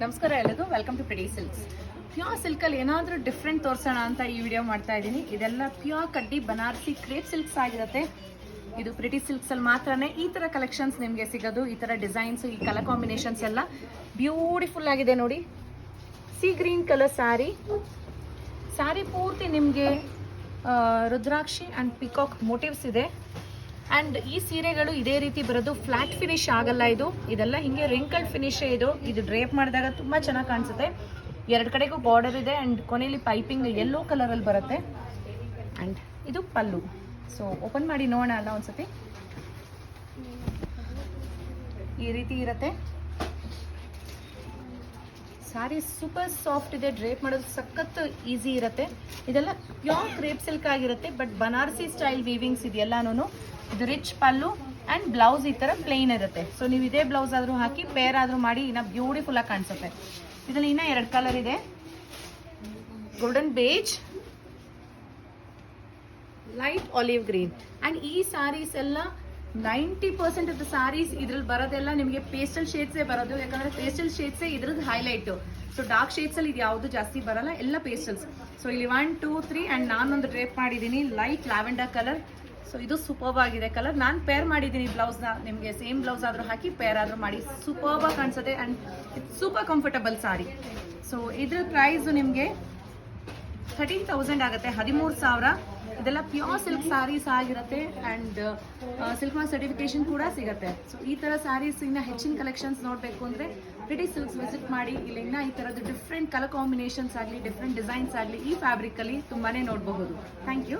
ನಮಸ್ಕಾರ ಎಲ್ಲದು welcome to Pridi silks pure ಸಿಲ್ಕಲ್ಲಿ ಏನಾದರೂ ಡಿಫ್ರೆಂಟ್ ತೋರಿಸೋಣ ಅಂತ ಈ ವಿಡಿಯೋ ಮಾಡ್ತಾ ಇದ್ದೀನಿ. ಇದೆಲ್ಲ ಪ್ಯೂರ್ ಕಡ್ಡಿ ಬನಾರಸಿ ಕ್ರೇಪ್ ಸಿಲ್ಕ್ಸ್ ಆಗಿರುತ್ತೆ. ಇದು ಪ್ರಿಟಿ ಸಿಲ್ಕ್ಸಲ್ಲಿ ಮಾತ್ರನೇ. ಈ ಥರ ಕಲೆಕ್ಷನ್ಸ್ ನಿಮಗೆ ಸಿಗೋದು, ಈ ಥರ ಡಿಸೈನ್ಸ್ ಈ ಕಲರ್ ಕಾಂಬಿನೇಷನ್ಸ್ ಎಲ್ಲ ಬ್ಯೂಟಿಫುಲ್ ಆಗಿದೆ ನೋಡಿ. Sea green colour sari sari ಪೂರ್ತಿ ನಿಮಗೆ ರುದ್ರಾಕ್ಷಿ ಆ್ಯಂಡ್ ಪಿಕಾಕ್ ಮೋಟಿವ್ಸ್ ಇದೆ. ಆ್ಯಂಡ್ ಈ ಸೀರೆಗಳು ಇದೇ ರೀತಿ ಬರೋದು ಫ್ಲಾಟ್ ಫಿನಿಶ್ ಆಗಲ್ಲ ಇದು. ಇದೆಲ್ಲ ಹಿಂಗೆ ರಿಂಕಲ್ ಫಿನಿಶ್ ಇದು. ಇದು ಡ್ರೇಪ್ ಮಾಡಿದಾಗ ತುಂಬ ಚೆನ್ನಾಗಿ ಕಾಣಿಸುತ್ತೆ. ಎರಡು ಕಡೆಗೂ ಬಾರ್ಡರ್ ಇದೆ ಆ್ಯಂಡ್ ಕೊನೆಯಲ್ಲಿ ಪೈಪಿಂಗ್ ಯೆಲ್ಲೋ ಕಲರಲ್ಲಿ ಬರುತ್ತೆ. ಆ್ಯಂಡ್ ಇದು ಪಲ್ಲು. ಸೊ ಓಪನ್ ಮಾಡಿ ನೋಡೋಣ ಅಲ್ಲ ಒಂದ್ಸತಿ. ಈ ರೀತಿ ಇರುತ್ತೆ. ಸಾರಿ ಸೂಪರ್ ಸಾಫ್ಟ್ ಇದೆ, ಡ್ರೇಪ್ ಮಾಡೋದು ಸಖತ್ ಈಸಿ ಇರುತ್ತೆ. ಇದೆಲ್ಲ ಪ್ಯೂರ್ ಕ್ರೇಪ್ ಸಿಲ್ಕ್ ಆಗಿರುತ್ತೆ ಬಟ್ ಬನಾರಸಿ ಸ್ಟೈಲ್ ವೀವಿಂಗ್ಸ್ ಇದೆಲ್ಲಾನು ಇದು ರಿಚ್ ಪಲ್ಲು ಆ್ಯಂಡ್ ಬ್ಲೌಸ್ ಈ ಥರ ಪ್ಲೇನ್ ಇರುತ್ತೆ. ಸೊ ನೀವು ಇದೇ ಬ್ಲೌಸ್ ಆದರೂ ಹಾಕಿ ಪೇರ್ ಆದರೂ ಮಾಡಿ, ಇನ್ನ ಬ್ಯೂಟಿಫುಲ್ ಆಗಿ ಕಾಣಿಸುತ್ತೆ. ಇದರಲ್ಲಿ ಇನ್ನೂ ಎರಡು ಕಲರ್ ಇದೆ. Golden beige light olive green and ಈ ಸಾರೀಸ್ ಎಲ್ಲ ninety percent of the saris ಇದ್ರಲ್ಲಿ ಬರೋದೆಲ್ಲ ನಿಮಗೆ ಪೇಸ್ಟಲ್ ಶೇಡ್ಸೇ ಬರೋದು, ಯಾಕಂದ್ರೆ ಪೇಸ್ಟಲ್ ಶೇಡ್ಸೇ ಇದ್ರದ್ದು ಹೈಲೈಟು ಸೊ ಡಾರ್ಕ್ ಶೇಡ್ಸಲ್ಲಿ ಇದು ಯಾವುದು ಜಾಸ್ತಿ ಬರಲ್ಲ, ಎಲ್ಲ ಪೇಸ್ಟಲ್ಸ್ ಸೊ ಇಲ್ಲಿ ಒನ್ ಟೂ ತ್ರೀ ಆ್ಯಂಡ್ ನಾನೊಂದು ಡ್ರೇಪ್ ಮಾಡಿದ್ದೀನಿ ಲೈಟ್ ಲ್ಯಾವೆಂಡರ್ ಕಲರ್ ಸೊ ಇದು ಸೂಪರ್ಬ್ ಆಗಿದೆ ಕಲರ್ ನಾನು ಪೇರ್ ಮಾಡಿದ್ದೀನಿ ಬ್ಲೌಸ್ನ ನಿಮಗೆ ಸೇಮ್ ಬ್ಲೌಸ್ ಆದರೂ ಹಾಕಿ ಪೇರ್ ಆದರೂ ಮಾಡಿ. ಸೂಪರ್ಬ್ ಕಾಣಿಸುತ್ತೆ and super comfortable sari so ಇದ್ರ ಪ್ರೈಸು ನಿಮಗೆ ಥರ್ಟೀನ್ ತೌಸಂಡ್ ಆಗುತ್ತೆ, ಹದಿಮೂರು ಸಾವಿರ. ಇದೆಲ್ಲ ಪ್ಯೂರ್ ಸಿಲ್ಕ್ ಸ್ಯಾರೀಸ್ ಆಗಿರುತ್ತೆ ಆ್ಯಂಡ್ ಸಿಲ್ಕ್ ಮಾರ್ಕ್ ಸರ್ಟಿಫಿಕೇಶನ್ ಕೂಡ ಸಿಗುತ್ತೆ. ಸೊ ಈ ಥರ ಸ್ಯಾರೀಸ್ ಇನ್ನು ಹೆಚ್ಚಿನ ಕಲೆಕ್ಷನ್ಸ್ ನೋಡಬೇಕು ಅಂದರೆ ಪ್ರಿಟಿ ಸಿಲ್ಕ್ಸ್ ವಿಸಿಟ್ ಮಾಡಿ, ಇಲ್ಲಿ ಇನ್ನ ಈ ಥರದ್ದು ಡಿಫ್ರೆಂಟ್ ಕಲರ್ ಕಾಂಬಿನೇಷನ್ಸ್ ಆಗಲಿ ಡಿಫ್ರೆಂಟ್ ಡಿಸೈನ್ಸ್ ಆಗಲಿ ಈ ಫ್ಯಾಬ್ರಿಕಲ್ಲಿ ತುಂಬಾ ನೋಡಬಹುದು. Thank you